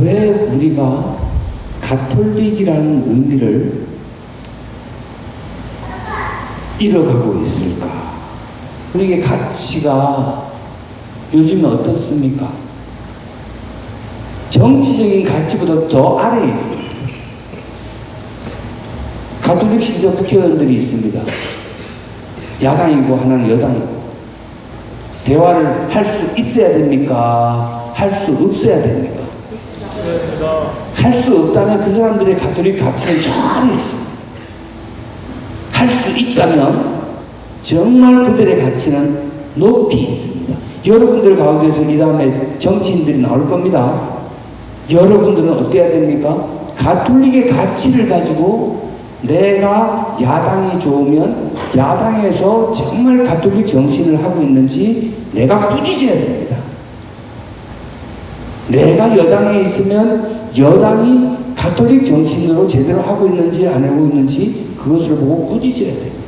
왜 우리가 가톨릭이라는 의미를 잃어가고 있을까? 우리의 가치가 요즘에 어떻습니까? 정치적인 가치보다 더 아래에 있습니다. 가톨릭 신자 국회의원들이 있습니다. 야당이고 하나는 여당이고 대화를 할 수 있어야 됩니까? 할 수 없어야 됩니까? 할 수 없다면 그 사람들의 가톨릭 가치는 저 아래에 있습니다. 할 수 있다면 정말 그들의 가치는 높이 있습니다. 여러분들 가운데서 이 다음에 정치인들이 나올 겁니다. 여러분들은 어때야 됩니까? 가톨릭의 가치를 가지고 내가 야당이 좋으면 야당에서 정말 가톨릭 정신을 하고 있는지 내가 꾸짖어야 됩니다. 내가 여당에 있으면 여당이 가톨릭 정신으로 제대로 하고 있는지 안 하고 있는지 그것을 보고 꾸짖어야 됩니다.